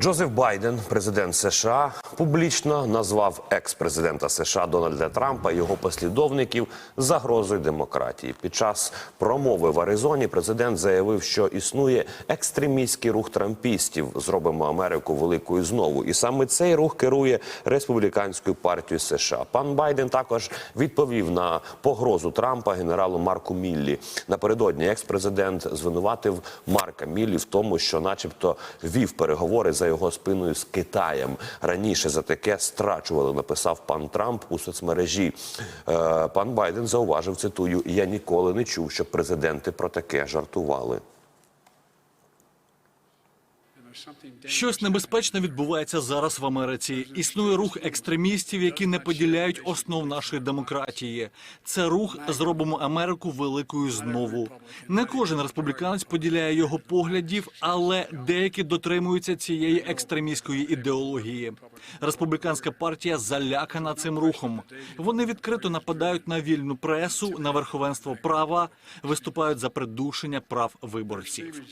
Джозеф Байден, президент США, публічно назвав екс-президента США Дональда Трампа і його послідовників загрозою демократії. Під час промови в Аризоні президент заявив, що існує екстремістський рух трампістів. Зробимо Америку великою знову. І саме цей рух керує республіканською партією США. Пан Байден також відповів на погрозу Трампа генералу Марку Міллі. Напередодні екс-президент звинуватив Марка Міллі в тому, що, начебто, вів переговори за його спиною з Китаєм. Раніше за таке страчували, написав пан Трамп у соцмережі. Е, пан Байден зауважив, цитую: я ніколи не чув, щоб президенти про таке жартували. Щось небезпечне відбувається зараз в Америці. Існує рух екстремістів, які не поділяють основ нашої демократії. Це рух зробимо Америку великою знову. Не кожен республіканець поділяє його поглядів, але деякі дотримуються цієї екстремістської ідеології. Республіканська партія залякана цим рухом. Вони відкрито нападають на вільну пресу, на верховенство права, виступають за придушення прав виборців.